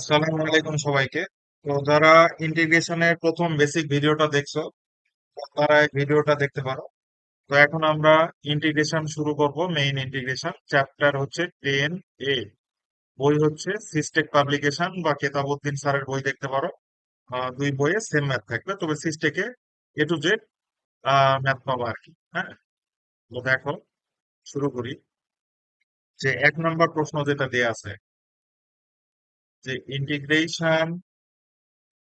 আসসালামু আলাইকুম সবাইকে। তো যারা ইন্টিগ্রেশনের প্রথম বেসিক ভিডিওটা দেখছ, তারা ভিডিওটা দেখতে পারো। তো এখন আমরা ইন্টিগ্রেশন শুরু করব মেইন ইন্টিগ্রেশন চ্যাপ্টার হচ্ছে টেন এ বই হচ্ছে সিস্টেক পাবলিকেশন বা কেতাবউদ্দিন স্যারের বই দেখতে পারো। দুই বইয়ে সেম ম্যাথ থাকবে, তবে সিস্টেকে এ টু জেড ম্যাথ পাবো আর কি হ্যাঁ? তো দেখো, শুরু করি। যে এক নম্বর প্রশ্ন যেটা দেয়া আছে যে integration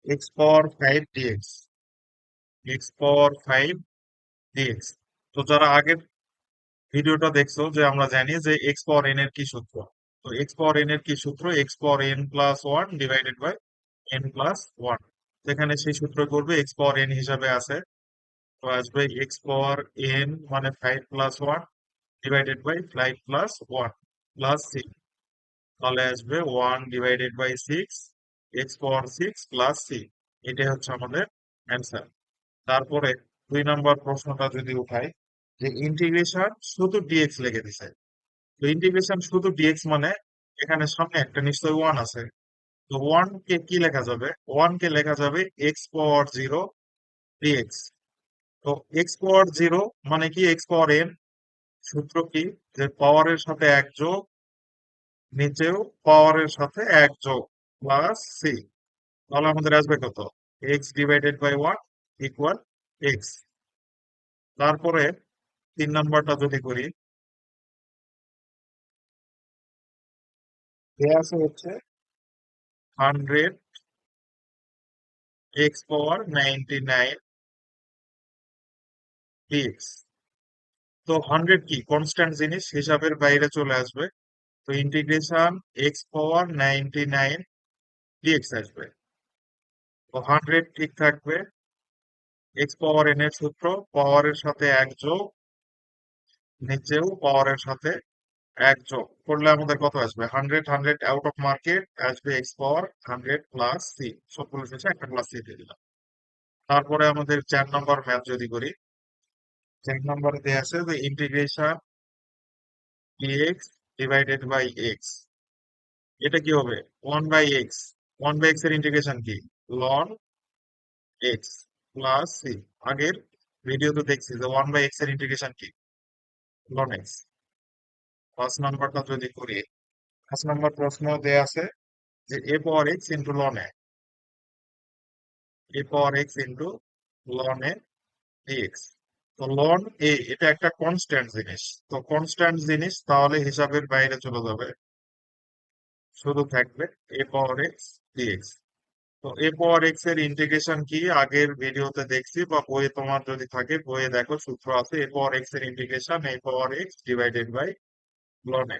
x power five dx x power five dx তো যারা আগের ভিডিওটা দেখছ, যে আমরা জানি যে এক্স পাওয়ার এন এর কি সূত্র? তো এক্স পাওয়ার এন এর কি সূত্র? X power n plus one divided by n plus one সেখানে সেই সূত্র করবে এক্স পাওয়ার এন হিসাবে আছে। তো আসবে এক্স পাওয়ার এন মানে five plus one divided by five plus one plus six তাহলে আসবে one divided by six x power six plus c এটাই হচ্ছে আমাদের অ্যান্সার তারপরে দুই নম্বর প্রশ্নটা যদি উঠাই, যে ইন্টিগ্রেশন শুধু ডিএক্স লিখে দিছে। তো ইন্টিগ্রেশন শুধু ডিএক্স মানে এখানে সামনে একটা নিশ্চয়ই ওয়ান আছে। তো ওয়ান কে কি লেখা যাবে? ওয়ান কে লেখা যাবে এক্স পাওয়ার জিরো ডিএক্স তো এক্স পাওয়ার জিরো মানে কি? এক্স পাওয়ার এন সূত্র কি? যে পাওয়ারের সাথে এক যোগ নিচেও পাওয়ারের সাথে এক যোগ প্লাস সি তাহলে আমাদের আসবে কত? X divided by one equal x তারপরে তিন নাম্বারটা যদি করি আছে হচ্ছে hundred x power ninety nine তো হান্ড্রেড কি? কনস্ট্যান্ট জিনিস হিসাবের বাইরে চলে আসবে। তো integration x power ninety nine dx আসবে। তো হান্ড্রেড ঠিক থাকবে। এক্স পাওয়ার এন এর সূত্র পাওয়ারের সাথে এক যোগ, নিচেও পাওয়ারের সাথে এক যোগ। করলে আমাদের কত আসবে? Hundred hundred out of market আসবে x power hundred plus c সবগুলো শেষে একটা প্লাস সি দিয়ে দিলাম। তারপরে আমাদের চার নম্বর ম্যাথ যদি করি, চার নম্বরে দেওয়া আছে যে integration D X divided by X এটা কি হবে? One by X one by এক্সের ইন্টিগ্রেশন কি? লন এক্স প্লাস সি আগের ভিডিওতে দেখছি যে ওয়ান বাই এক্সের ইন্টিগ্রেশন কি? লন এক্স ফার্স্ট নাম্বারটা যদি করি ফার্স্ট নাম্বার প্রশ্ন দেয়া আছে যে a power x into ln a a power x into ln a dx তো লন এ এটা একটা কনস্ট্যান্ট জিনিস। তো কনস্ট্যান্ট জিনিস তাহলে হিসাবের বাইরে চলে যাবে। শুধু থাকবে এ পাওয়ার এক্স ডিএক্স তো এ পাওয়ার এক্সের ইন্টিগ্রেশন কি? আগের ভিডিওতে দেখছি বা বইয়ে তোমার যদি থাকে, বইয়ে দেখো, সূত্র আছে এ পাওয়ার এক্সের integration a power x divided by ln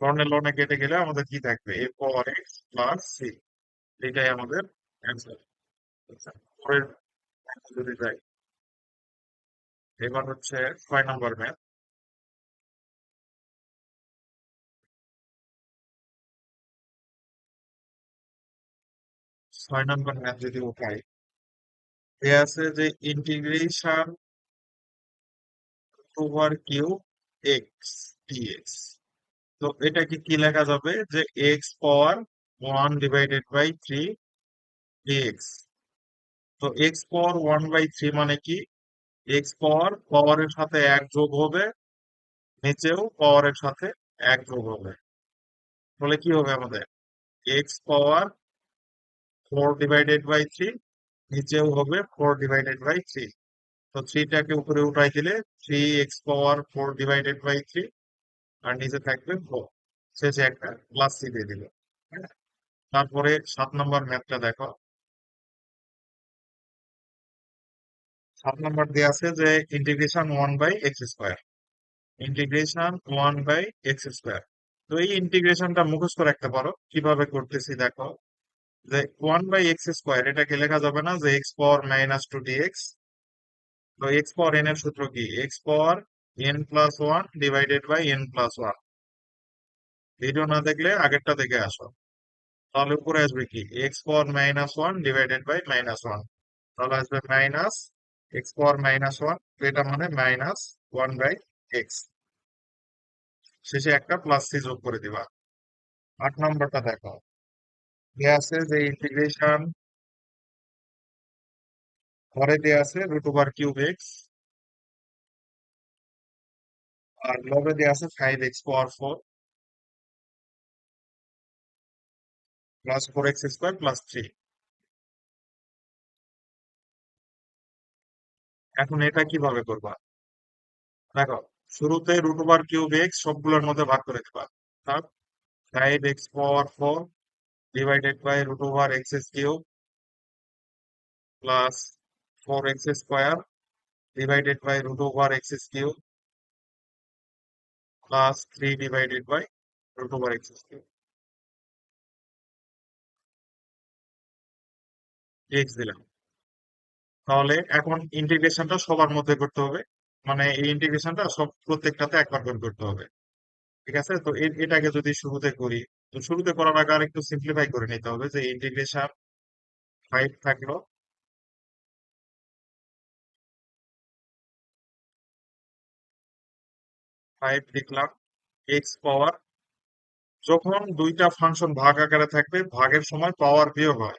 ln ln কেটে গেলে আমাদের কি থাকবে? A power x plus c এটাই আমাদের অ্যান্সার পরের যদি যাই। এবার হচ্ছে ছয় নম্বর ম্যাথ। ছয় নম্বর ম্যাথ যদি উঠাই দেয়া আছে যে integration over cube x dx তো এটাকে কি লেখা যাবে? যে x power one divided by three dx তো x power one by three মানে কি? এক্স পাওয়ার পাওয়ারের সাথে এক যোগ হবে, নিচেও পাওয়ারের সাথে এক যোগ হবে। তাহলে কি হবে আমাদের? X power four divided by three নিচেও হবে ফোর ডিভাইডেড বাই থ্রি তো থ্রিটাকে উপরে উঠাই দিলে three x power four divided by three আর নিচে থাকবে ফোর শেষে একটা প্লাস সি দিয়ে দিল? তারপরে সাত নম্বর ম্যাথটা দেখো। সাত নম্বর দেওয়া আছে যে integration one by x square integration one by x square তো এই ইন্টিগ্রেশনটা মুখস্থ রাখতে পারো। কীভাবে করতেছি দেখো। যে ওয়ান বাই এক্স স্কোয়ার এটাকে লেখা যাবে না যে x power minus two d x তো এক্স পাওয়ার এন এর সূত্র কি? X power n plus one divided by n plus one video না দেখলে আগেরটা দেখে আসো। তাহলে উপরে আসবে কি? X power minus one divided by minus one তাহলে আসবে minus x power minus one এটা মানে মাইনাস ওয়ান বাই এক্স শেষে একটা প্লাস সি যোগ করে দিবা। আট নম্বরটা দেখো। দেয়া আছে যে ইন্টিগ্রেশন ঘরে দেয়া আছে রুট ওভার কিউব এক্স আর লবে দেয়া আছে five x power four plus four x square plus three এখন এটা কীভাবে করবা? দেখো, শুরুতে রুট ওভার কিউব এক্স সবগুলোর মধ্যে ভাগ করে দিবা। অর্থাৎ five x power four divided by root over x cube plus four x square divided by root over x cube plus 3 divided by root over x cube x দিলাম। তাহলে এখন ইন্টিগ্রেশনটা সবার মধ্যে করতে হবে। মানে এই ইন্টিগ্রেশনটা সব প্রত্যেকটাতে একবার করে করতে হবে। ঠিক আছে? তো এটাকে যদি শুরুতে করি, তো শুরুতে করার আগে আরেকটু সিম্পলিফাই করে নিতে হবে যে ইন্টিগ্রেশন ফাইভ থাকল। ফাইভ লিখলাম এক্স পাওয়ার যখন দুইটা ফাংশন ভাগ আকারে থাকবে, ভাগের সময় পাওয়ার বিয়োগ হয়।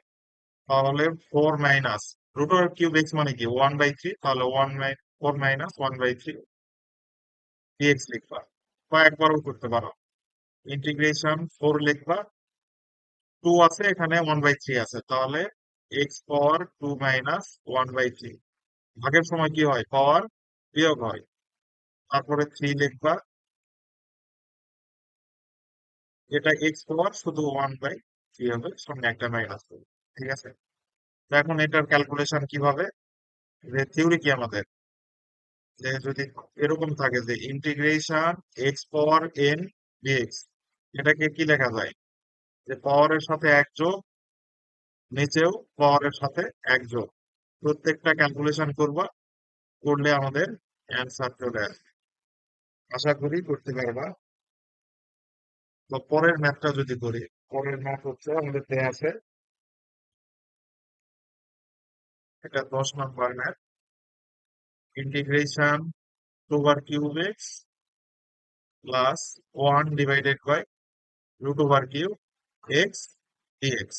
তাহলে four minus root over cube x মানে কি? ওয়ান বাই থ্রি তাহলে one by four minus one by three dx লিখবা। বা একবারও করতে পারো। ইন্টিগ্রেশন ফোর লিখবা। টু আছে, এখানে ওয়ান বাই থ্রি আছে। তাহলে x power two minus one by three ভাগের সময় কি হয়? পাওয়ার বিয়োগ হয়। তারপরে থ্রি লিখবা। এটা এক্স পাওয়ার শুধু ওয়ান বাই থ্রি হবে, সামনে একটা মাইনাস ঠিক আছে? তো এখন এটার ক্যালকুলেশন কীভাবে? যে থিওরি কি আমাদের? যে যদি এরকম থাকে যে integration x power n dx এটাকে কি লেখা যায়? যে পাওয়ারের সাথে এক যোগ, নিচেও পাওয়ারের সাথে এক যোগ। প্রত্যেকটা ক্যালকুলেশন করবা, করলে আমাদের অ্যান্সার চলে আসবে। আশা করি করতে পারবা। তো পরের ম্যাথটা যদি করি, পরের ম্যাথ হচ্ছে আমাদের দেয়া আছে এটা দশ নম্বর math. Integration over cube x plus one divided by root over cube x dx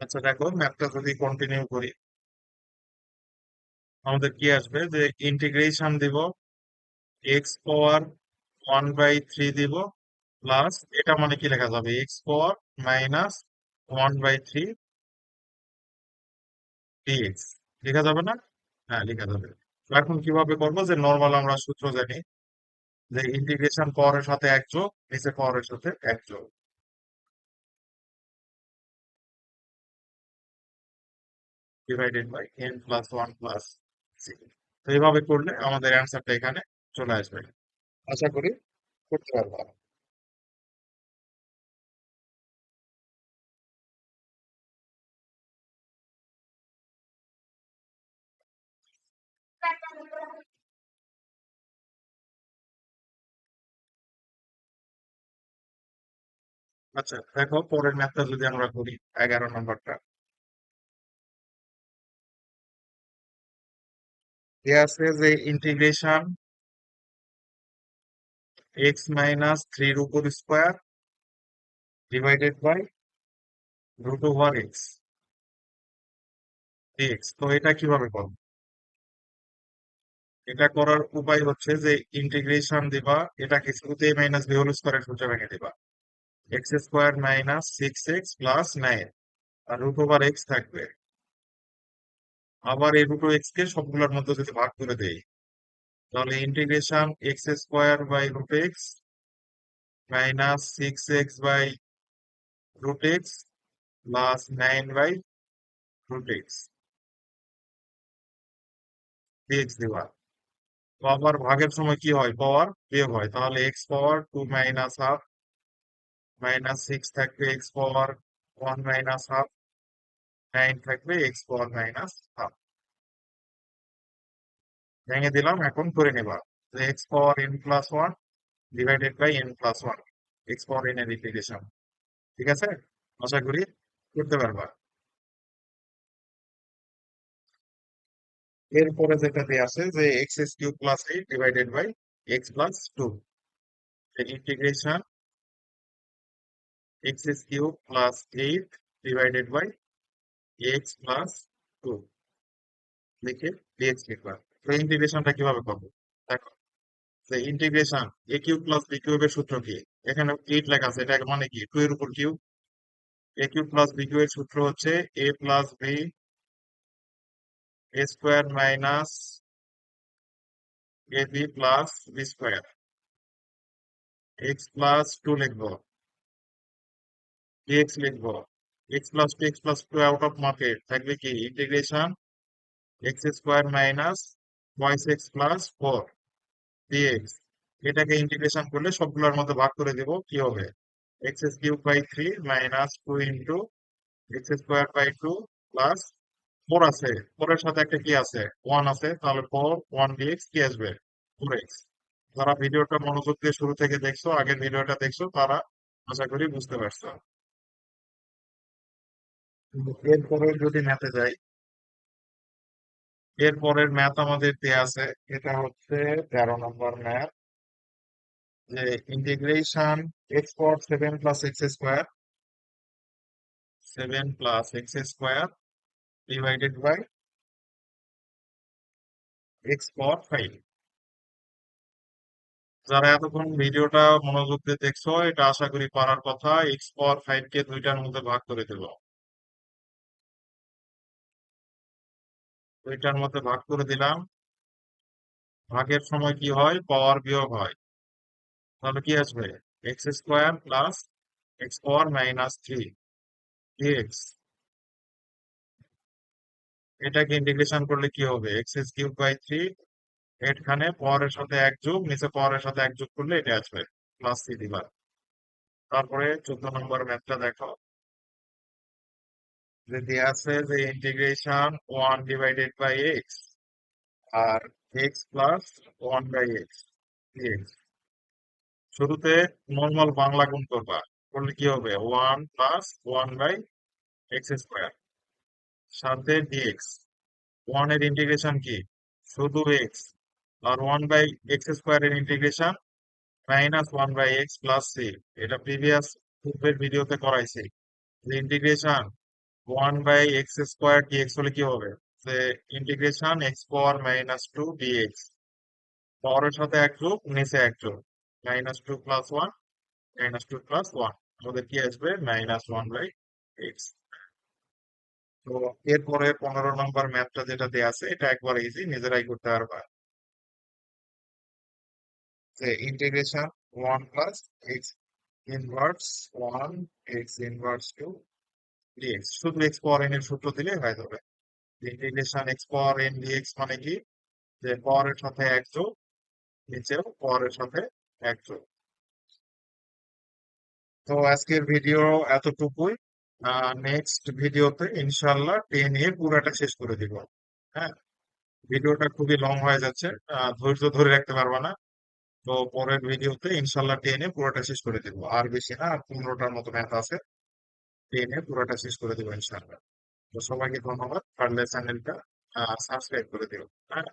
আচ্ছা দেখো ম্যাথটা যদি কন্টিনিউ করি। আমাদের কি আসবে? যে ইন্টিগ্রেশন দিব x power one by three দিব প্লাস এটা মানে কি লেখা যাবে? X power minus one by three dx লেখা যাবে না? হ্যাঁ লেখা যাবে। এখন কীভাবে করব? যে নর্মাল আমরা সূত্র জানি, যে ইন্টিগ্রেশন পাওয়ারের সাথে এক যোগ, নিচে পাওয়ারের সাথে এক যোগ। Divided by n plus one তো এইভাবে করলে আমাদের অ্যান্সারটা এখানে চলে আসবে। আশা করি করতে পারব। আচ্ছা দেখো, পরের ম্যাথটা যদি আমরা করি, এগারো নম্বরটা। দেয়া আছে যে ইন্টিগ্রেশন এক্স মাইনাস থ্রির উপর square divided by root over x dx তো এটা কীভাবে করব? এটা করার উপায় হচ্ছে যে ইন্টিগ্রেশন দিবা এটাকে শুরুতে মাইনাস বি হোল স্কোয়ারের সূত্রে ভেঙে দিবা। X square minus six x plus nine আর রুট ওভার এক্স থাকবে। আবার এই রুট এক্স কে সবগুলোর মধ্যে যদি ভাগ করে দেই, তাহলে integration x square by root x minus six x by root x plus nine by root x x দেওয়া। তো আবার ভাগের সময় কি হয়? পাওয়ার বিয়োগ হয়। তাহলে x power two minus half minus six থাকবে। X power one minus half nine থাকবে এক্স পাওয়ার মাইনাস হাফ ভেঙে দিলাম এখন করে নেবা x power n plus one divided by n plus one x power n এর ইন্টিগ্রেশন ঠিক আছে আশা করি করতে পারবা এরপরে যেটা দিয়ে আছে যে x's cube plus eight divided by x plus two integration x's cube plus eight divided by x plus two লিখে ডিএক্স লিখবা তো ইন্টিগ্রেশনটা কীভাবে করব? দেখো, যে integration a cube plus b কিউবের সূত্র কি? এখানে এইট লেখা আছে এটা মানে কি? টু এর উপর cube. A cube plus b কিউবের সূত্র হচ্ছে a plus b a square minus a b plus b square x plus two লিখব। ডিএক্স লিখব। Plus two x plus two out of market থাকবে কি integration x square minus y's x plus four dx এটাকে integration করলে সবগুলোর মধ্যে ভাগ করে দেব, কি হবে? X cube by three minus two into x square by two plus four আছে। ফোরের সাথে একটা কি আছে? ওয়ান আছে। তাহলে ফোর ওয়ান ডিএক্স কি আসবে? ফোর এক্স যারা ভিডিওটা মনোযোগ দিয়ে শুরু থেকে দেখছ, আগের ভিডিওটা দেখছ, তারা আশা করি বুঝতে পারছ। এরপরে যদি ম্যাথে যাই, এরপরের ম্যাথ আমাদের দেয়া আছে, এটা হচ্ছে তেরো নম্বর ম্যাথ, যে ইন্টিগ্রেশন এক্স পর seven plus x square seven plus x square divided by x পর ফাইভ যারা এতক্ষণ ভিডিওটা মনোযোগ দিয়ে দেখছ, এটা আশা করি পারার কথা এক্স পর ফাইভ কে দুইটার মধ্যে ভাগ করে দেব দুইটার মধ্যে ভাগ করে দিলাম। ভাগের সময় কি হয়? পাওয়ার বিয়োগ হয়। তাহলে কি আসবে? X square plus x power minus three dx এটাকে ইন্টিগ্রেশন করলে কি হবে? X S cube by three এখানে পাওয়ারের সাথে এক যোগ, নিচে পাওয়ারের সাথে এক যোগ করলে এটা আসবে প্লাস থ্রি দিবার। তারপরে চোদ্দ নম্বর ম্যাথটা দেখো। যে দেয়া আছে যে integration one divided by x R x plus one by x dx শুরুতে নর্মাল বাংলা গুণ করবা। করলে কি হবে? One plus one by x square সাথে ডিএক্স ওয়ানের ইন্টিগ্রেশন কি? শুধু এক্স আর ওয়ান বাই এক্স স্কোয়ার এর integration minus one by x plus c এটা প্রিভিয়াস ভিডিওতে করাইছি। Integration one by x square dx হলে কি হবে? যে integration x power minus two dx পাওয়ারের সাথে এক যোগ নিচে এক যোগ minus two plus one minus two plus one আমাদের কি আসবে? মাইনাস ওয়ান বাই এক্স তো এরপরে পনেরো নম্বর ম্যাথটা যেটা দেয়া আছে, এটা একবার ইজি নিজেরাই করতে পারবা। যে integration one plus x inverse one x inverse two dx শুধু এক্স পাওয়ার এন এর সূত্র দিলে হয়ে যাবে। Integration x power n dx মানে কি? যে পাওয়ারের সাথে এক যোগ নিচেও পাওয়ারের সাথে এক যোগ। তো আজকের ভিডিও এতটুকুই। নেক্সট ভিডিওতে ইনশাল্লাহ টেন এ পুরাটা শেষ করে দিব। হ্যাঁ? ভিডিওটা খুবই লং হয়ে যাচ্ছে। ধৈর্য ধরে রাখতে পারবা না। তো পরের ভিডিওতে ইনশাল্লাহ টেন এ পুরোটা শেষ করে দিব। আর বেশি না আর পনেরোটার মতো ম্যাথ আছে। টেন পুরোটা শেষ করে দেবো ইনশাল্লাহ তো সবাইকে ধন্যবাদ। পারলে চ্যানেলটা সাবস্ক্রাইব করে দিও। হ্যাঁ